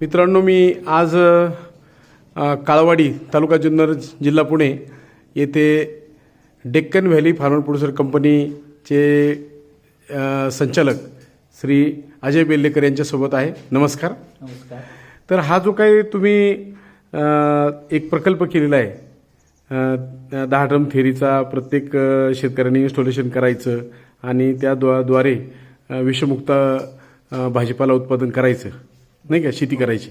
मित्रांनो मी आज काळवाडी तालुका जुन्नर जिल्हा पुणे येथे डेक्कन व्हॅली फार्मर प्रोड्युसर कंपनीचे संचालक श्री अजय बेल्लेकर यांच्यासोबत आहे. नमस्कार. नमस्कार. तर हा जो काही तुम्ही एक प्रकल्प केलेला आहे दहा ड्रम थेरीचा प्रत्येक शेतकऱ्यांनी इन्स्टॉलेशन करायचं आणि त्या द्वा द्वारे अ, विषमुक्त भाजीपाला उत्पादन करायचं. नाही का शेती करायची.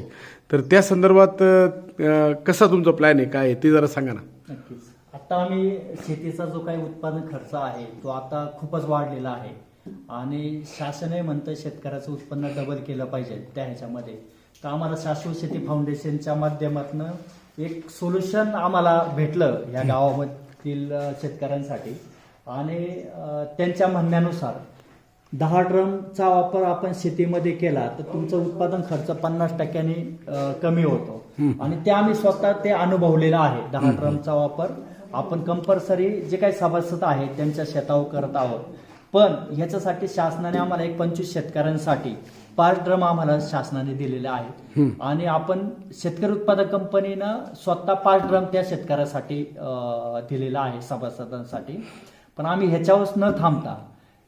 तर त्या संदर्भात अ, कसा तुमचा प्लॅन आहे काय आहे ते जरा सांगा ना. नक्कीच. आता आम्ही शेतीचा जो काही उत्पादन खर्च आहे तो आता खूपच वाढलेला आहे. आणि शासनही म्हणतं शेतकऱ्याचं उत्पन्न डबल केलं पाहिजे त्या ह्याच्यामध्ये. तर आम्हाला शाश्वत शेती फाउंडेशनच्या माध्यमातून एक सोल्युशन आम्हाला भेटलं या गावामधील अ, शेतकऱ्यांसाठी. आणि अ, त्यांच्या म्हणण्यानुसार दहा ड्रमचा वापर आपण शेतीमध्ये केला तर तुमचं उत्पादन खर्च पन्नास टक्क्यांनी कमी होतो. आणि ते आम्ही स्वतः ते अनुभवलेलं आहे दहा ड्रमचा वापर. आपण कंपल्सरी जे काही सभासद आहेत त्यांच्या शेतावर करत आहोत. पण ह्याच्यासाठी शासनाने आम्हाला एक पंचवीस शेतकऱ्यांसाठी पाच ड्रम आम्हाला शासनाने दिलेले आहेत. आणि आपण शेतकरी उत्पादक कंपनीनं स्वतः पाच ड्रम त्या शेतकऱ्यासाठी दिलेला आहे सभासदांसाठी. पण आम्ही ह्याच्यावरच न थांबता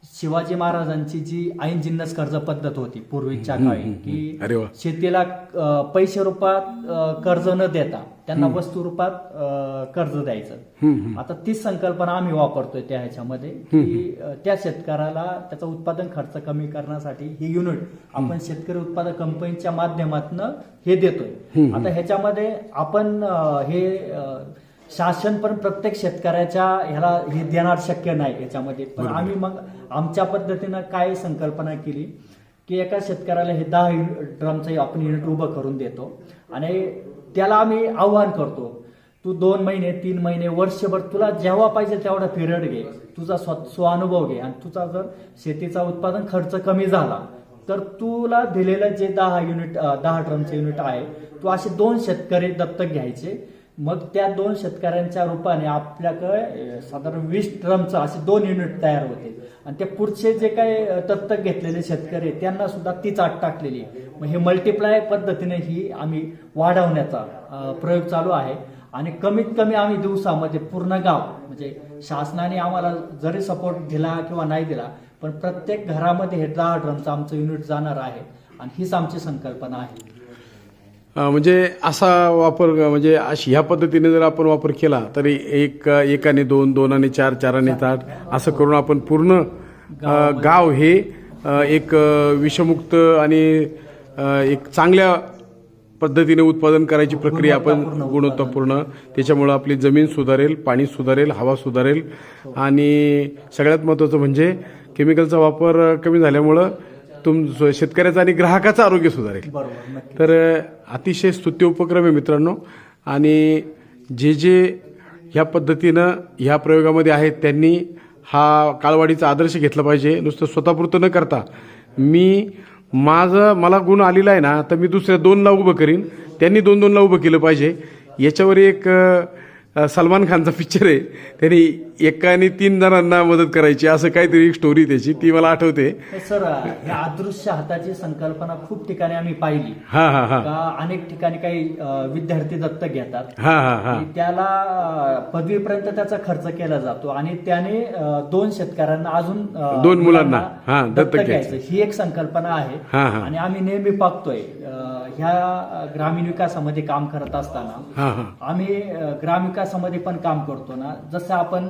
शिवाजी महाराजांची जी ऐन जिन्नस कर्ज पद्धत होती पूर्वीच्या काळी की अरे वा. शेतीला अ, पैसे रूपात अ, कर्ज न देता त्यांना वस्तू रूपात अ, कर्ज द्यायचं. आता तीच संकल्पना आम्ही वापरतोय त्या ह्याच्यामध्ये की अ, त्या शेतकऱ्याला त्याचा उत्पादन खर्च कमी करण्यासाठी ही युनिट आपण शेतकरी उत्पादक कंपनीच्या माध्यमातून हे देतोय. आता ह्याच्यामध्ये आपण अ, हे अ, शासन पण प्रत्येक शेतकऱ्याच्या ह्याला हे देणार शक्य नाही याच्यामध्ये. पण आम्ही मग आमच्या पद्धतीनं काय संकल्पना केली की एका शेतकऱ्याला हे दहा ड्रमचं आपण युनिट उभं करून देतो आणि त्याला आम्ही आव्हान करतो तू दोन महिने तीन महिने वर्षभर तुला जेव्हा पाहिजे तेवढा पिरियड घे. तुझा स्व स्वानुभव घे. आणि तुझा जर शेतीचा उत्पादन खर्च कमी झाला तर तुला दिलेलं जे दहा युनिट दहा ड्रमचे युनिट आहे तू असे दोन शेतकरी दत्तक घ्यायचे. मग त्या दोन शेतकऱ्यांच्या रूपाने आपल्याकडे साधारण वीस ड्रमचं असे दोन युनिट तयार होते आणि ते पुढचे जे काही दत्तक घेतलेले शेतकरी त्यांना सुद्धा तीच आट टाकलेली आहे. मग हे मल्टिप्लाय पद्धतीने ही आम्ही वाढवण्याचा प्रयोग चालू आहे. आणि कमीत कमी आम्ही दिवसामध्ये पूर्ण गाव म्हणजे शासनाने आम्हाला जरी सपोर्ट दिला किंवा नाही दिला पण प्रत्येक घरामध्ये हे दहा ड्रमचं आमचं युनिट जाणार आहे. आणि हीच आमची संकल्पना आहे. म्हणजे असा वापर म्हणजे अशी ह्या पद्धतीने जर आपण वापर केला तरी एक एकाने दोन दोनाने चार चाराने आठ असं करून आपण पूर्ण गाव हे एक विषमुक्त आणि एक चांगल्या पद्धतीने उत्पादन करायची प्रक्रिया आपण गुणवत्तापूर्ण त्याच्यामुळं आपली जमीन सुधारेल पाणी सुधारेल हवा सुधारेल. आणि सगळ्यात महत्त्वाचं म्हणजे केमिकलचा वापर कमी झाल्यामुळं तुम शेतकऱ्याचं आणि ग्राहकाचं आरोग्य सुधारेल. बरोबर नक्की तर अतिशय स्तुत्य उपक्रम आहे मित्रांनो. आणि जे जे ह्या पद्धतीनं ह्या प्रयोगामध्ये आहेत त्यांनी हा काळवाडीचा आदर्श घेतला पाहिजे. नुसतं स्वतःपुरतं न करता. मी माझं मला गुण आलेला आहे ना तर मी दुसऱ्या दोनला उभं करीन. त्यांनी दोन दोनला उभं केलं पाहिजे. याच्यावर एक अ, सलमान खानचा पिक्चर आहे. त्यांनी एकाने तीन जणांना मदत करायची असं काहीतरी एक स्टोरी त्याची. ती मला आठवते. सर ह्या अदृश्य हाताची संकल्पना खूप ठिकाणी आम्ही पाहिली. हा हा हा. का अनेक ठिकाणी काही अ, विद्यार्थी दत्तक घेतात. हा हा हा. त्याला अ, पदवीपर्यंत त्याचा खर्च केला जातो आणि त्याने अ, दोन शेतकऱ्यांना अजून अ, दोन मुलांना, हा, दत्तक घ्यायचं. घ्यायचं. ही एक संकल्पना आहे. हा, हा. आणि आम्ही नेहमी पाहतोय. अ, ह्या ग्रामीण विकासामध्ये काम करत असताना आम्ही ग्रामविकासामध्ये पण काम करतो ना. जसं आपण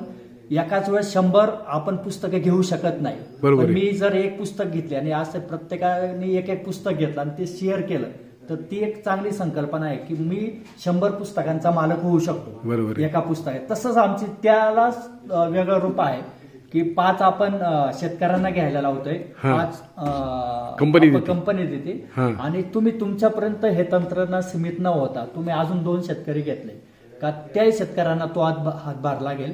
एकाच वेळेस शंभर आपण पुस्तकं घेऊ शकत नाही. पण. मी जर एक पुस्तक घेतले आणि असं प्रत्येकाने एक एक पुस्तक घेतलं आणि ते शेअर केलं तर ती एक चांगली संकल्पना आहे की मी शंभर पुस्तकांचा मालक होऊ शकतो. एका पुस्तकात. तसंच आमची त्यालाच अ, वेगळं रूप आहे. की पाच आपण अ, शेतकऱ्यांना घ्यायला लावतोय. हा. पाच अ, कंपनी आपण- देते. कंपनी देते. हा. आणि तुम्ही तुमच्यापर्यंत हे तंत्रज्ञान सीमित न होता तुम्ही अजून दोन शेतकरी घेतले. का त्याही शेतकऱ्यांना तो हात हातभार लागेल.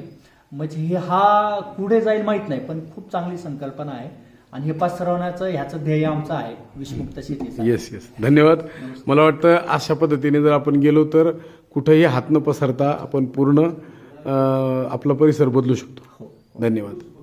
म्हणजे हे हा पुढे जाईल माहीत नाही पण खूप चांगली संकल्पना आहे. आणि हे पसरवण्याचं ह्याचं ध्येय आमचं आहे विषमुक्त शेतीचं. येस येस धन्यवाद. मला वाटतं अशा पद्धतीने जर आपण गेलो तर कुठेही हात न पसरता आपण पूर्ण अ, आपला परिसर बदलू शकतो. धन्यवाद.